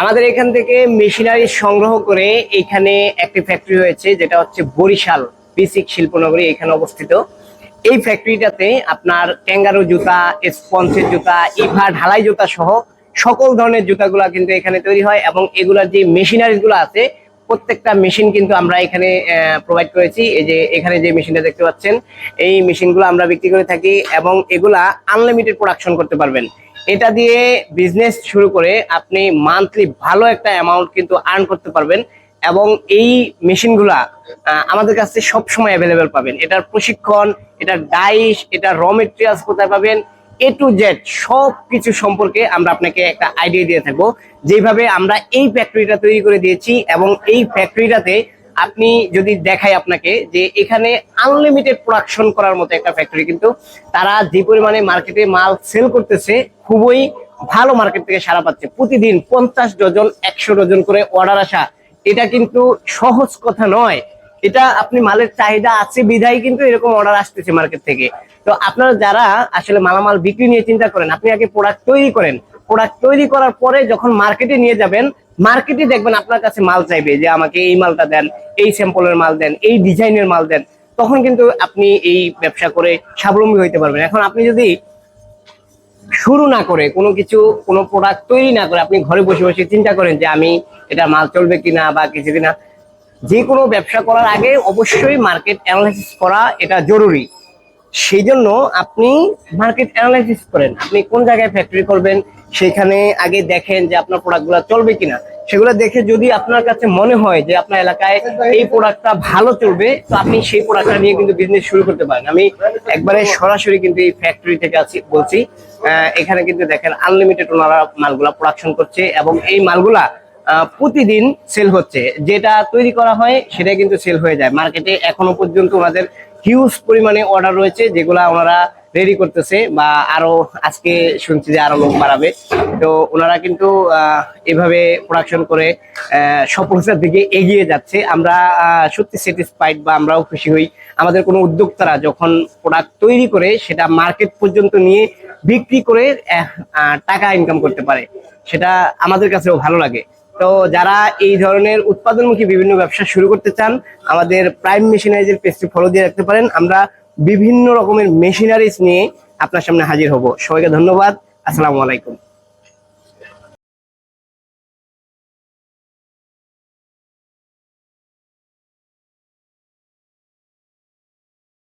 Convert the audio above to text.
আমাদের এখান থেকে মেশিনারি সংগ্রহ করে এখানে একটি ফ্যাক্টরি হয়েছে যেটা হচ্ছে বরিশাল বিসিক শিল্পনগরী এখানে অবস্থিত। এই ফ্যাক্টরিটাতে আপনার ক্যাঙ্গারু জুতা স্পঞ্জের জুতা, ইভা, ঢালাই জুতা সহ সকল ধরনের জুতাগুলা কিন্তু এখানে তৈরি হয় এবং এগুলার যে মেশিনারিজগুলো আছে, প্রত্যেকটা মেশিন কিন্তু আমরা এখানে প্রোভাইড করেছি। এই যে এখানে যে মেশিনটা দেখতে পাচ্ছেন, এই মেশিনগুলো আমরা বিক্রি করে থাকি এবং এগুলা আনলিমিটেড প্রোডাকশন করতে পারবেন। এটা দিয়ে বিজনেস শুরু করে আপনি মান্থলি ভালো একটা অ্যামাউন্ট কিন্তু আর্ন করতে পারবেন এবং এই মেশিনগুলা আমাদের কাছে সব সময় অ্যাভেলেবেল পাবেন। এটার প্রশিক্ষণ, এটার ডাইস এটার র মেটেরিয়ালস কোথায় পাবেন এ টু জেড সব কিছু সম্পর্কে আমরা আপনাকে একটা আইডিয়া দিয়ে থাকব। যেভাবে আমরা এই ফ্যাক্টরিটা তৈরি করে দিয়েছি এবং এই ফ্যাক্টরিটাতে আপনি যদি দেখাই আপনাকে যে এখানে আনলিমিটেড প্রোডাকশন করার মতো একটা ফ্যাক্টরি কিন্তু তারা যে পরিমাণে মার্কেটে মাল সেল করতেছে, খুবই ভালো মার্কেট থেকে সারা পাচ্ছে। প্রতিদিন পঞ্চাশ ডজন, একশো ডজন করে অর্ডার আসা, এটা কিন্তু সহজ কথা নয়। এটা আপনি মালের চাহিদা আছে, বিধায় কিন্তু এরকম অর্ডার আসতেছে মার্কেট থেকে। তো আপনারা যারা আসলে মালামাল বিক্রি নিয়ে চিন্তা করেন, আপনি আগে প্রোডাক্ট তৈরি করেন। প্রোডাক্ট তৈরি করার পরে যখন মার্কেটে নিয়ে যাবেন মার্কেটে দেখবেন আপনার কাছে মাল চাইবে, যে আমাকে এই মালটা দেন, এই স্যাম্পলের মাল দেন, এই ডিজাইনের মাল দেন, তখন কিন্তু আপনি এই ব্যবসা করে স্বাবলম্বী হইতে পারবেন। এখন আপনি যদি শুরু না করে কোনো কিছু, কোনো প্রোডাক্ট তৈরি না করে আপনি ঘরে বসে বসে চিন্তা করেন যে আমি এটা মাল চলবে কিনা বা কিছু কিনা যে কোনো ব্যবসা করার আগে অবশ্যই মার্কেট অ্যানালাইসিস করা এটা জরুরি। সেই জন্য আপনি মার্কেট অ্যানালাইসিস করেন। আপনি কোন জায়গায় ফ্যাক্টরি করবেন সেখানে আগে দেখেন যে আপনার প্রোডাক্টগুলো চলবে কিনা। সেগুলো দেখে যদি আপনার কাছে মনে হয় যে আপনার এলাকায় এই প্রোডাক্টটা ভালো চলবে, তো আপনি সেই প্রোডাক্টটা নিয়ে কিন্তু বিজনেস শুরু করতে পারেন। আমি একবারে সরাসরি কিন্তু এই ফ্যাক্টরি থেকে আছি, বলছি এখানে কিন্তু দেখেন আনলিমিটেড ওনারা মালগুলা প্রোডাকশন করছে এবং এই মালগুলা প্রতিদিন সেল হচ্ছে। যেটা তৈরি করা হয় সেটা কিন্তু সেল হয়ে যায়। মার্কেটে এখনও পর্যন্ত ওনাদের হিউজ পরিমাণে অর্ডার রয়েছে, যেগুলা ওনারা রেডি করতেছে বা আরও আজকে শুনছি যে আরও লোক বাড়াবে। তো ওনারা কিন্তু এভাবে প্রোডাকশন করে সফলতার দিকে এগিয়ে যাচ্ছে। আমরা সত্যি স্যাটিসফাইড বা আমরাও খুশি হই। আমাদের কোনো উদ্যোক্তারা যখন প্রোডাক্ট তৈরি করে, সেটা মার্কেট পর্যন্ত নিয়ে বিক্রি করে টাকা ইনকাম করতে পারে। সেটা আমাদের কাছেও ভালো লাগে। তো যারা এই ধরনের উৎপাদনমুখী বিভিন্ন ব্যবসা শুরু করতে চান, আমাদের প্রাইম মেশিনারিজের পেজটি ফলো দিয়ে রাখতে পারেন। আমরা বিভিন্ন রকমের মেশিনারিজ নিয়ে আপনার সামনে হাজির হব। সবাইকে ধন্যবাদ। আসসালামু আলাইকুম।